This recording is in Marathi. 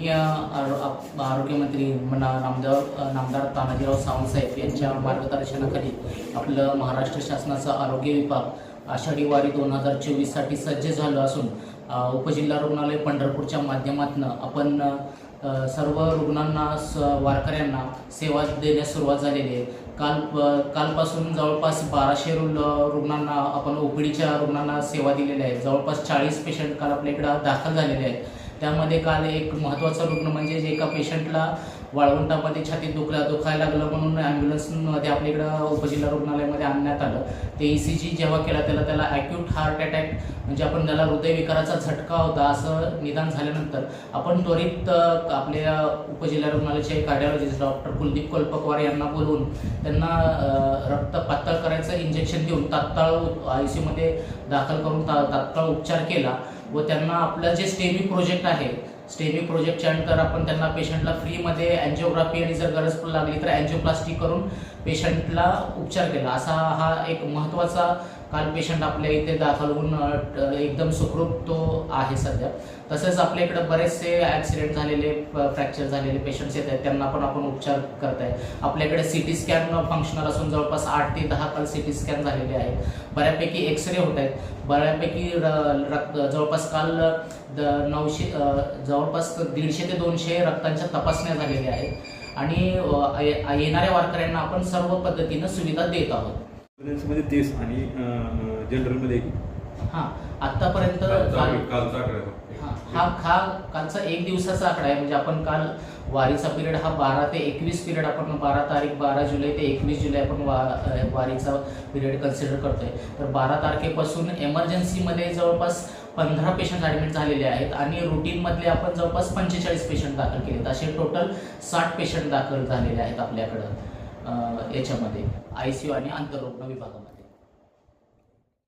मी, आप- आरोग्यमंत्री नामदार नामदार तानाजीराव सावंतसाहेब यांच्या मार्गदर्शनाखाली आपलं महाराष्ट्र शासनाचा आरोग्य विभाग आषाढी वारी दोन हजार चोवीससाठी सज्ज झालं असून उपजिल्हा रुग्णालय पंढरपूरच्या माध्यमातून आपण सर्व रुग्णांना स वारकऱ्यांना सेवा देण्यास सुरुवात झालेली आहे. काल कालपासून जवळपास बाराशे रु- रुग्णांना आपण ओपीडीच्या रुग्णांना सेवा दिलेल्या आहे जवळपास चाळीस पेशंट काल आपल्या इकडं दाखल झालेले आहेत. त्यामध्ये काल एक महत्त्वाचा रुग्ण म्हणजे जे एका पेशंटला वाळवंटामध्ये छातीत दुखला दुखायला लागलं म्हणून ॲम्ब्युलन्समध्ये आपल्या इकडं उपजिल्हा रुग्णालयामध्ये आणण्यात आलं. ते ई सी जी जेव्हा केला त्याला त्याला ॲक्यूट हार्ट अटॅक म्हणजे आपण त्याला हृदयविकाराचा झटका होता असं निदान झाल्यानंतर आपण त्वरित आपल्या उपजिल्हा रुग्णालयाचे कार्डिओलॉजिस्ट डॉक्टर कुलदीप कोलपकवार यांना बोलवून त्यांना इंजेक्शन देऊन तात्काळ आय सी दाखल करून ता तात्काळ उपचार केला व त्यांना आपलं जे स्टेमी प्रोजेक्ट आहे स्टेमी प्रोजेक्टच्या अंतर आपण त्यांना पेशंटला फ्रीमध्ये अँजिओग्राफी आणि जर गरज लागली तर अँजिओप्लास्टी करून पेशंटला उपचार केला. असा हा एक महत्त्वाचा काल पेशंट आपल्या इथे दाखल होऊन एकदम सुखरूप तो आहे सध्या. तसेच आपल्या इकडे बरेचसे ॲक्सिडेंट झालेले फ्रॅक्चर झालेले पेशंट्स येत आहेत. त्यांना पण आपण उपचार करताय. आपल्याकडे सी टी स्कॅन फंक्शनल असून जवळपास आठ ते दहा काल सी टी स्कॅन झालेले आहेत. बऱ्यापैकी एक्सरे होत आहेत. बऱ्यापैकी र- रक्त जवळपास काल द नऊशे जवळ जवळपास दीडशे ते दोनशे रक्तांच्या तपासण्या झालेल्या आहेत. आणि येणाऱ्या वारकऱ्यांना आपण सर्व पद्धतीनं सुविधा देत आहोत. मध्ये तेच आणि जनरलमध्ये हां कालचा आहे हा. हा हा कालचा एक दिवसाचा आकडा आहे. म्हणजे आपण काल वारीचा पिरियड हा बारा ते एकवीस पिरियड आपण बारा तारीख बारा जुलै ते एकवीस जुलै आपण वा वारीचा पिरियड कन्सिडर करतोय. तर बारा तारखेपासून एमर्जन्सीमध्ये जवळपास पंधरा पेशंट ॲडमिट झालेले आहेत आणि रुटीनमधले आपण जवळपास पंचेचाळीस पेशंट दाखल केलेत. असे टोटल साठ पेशंट दाखल झालेले आहेत आपल्याकडं याच्यामध्ये. आय सी यू आणि आंतररुग्ण विभागामध्ये.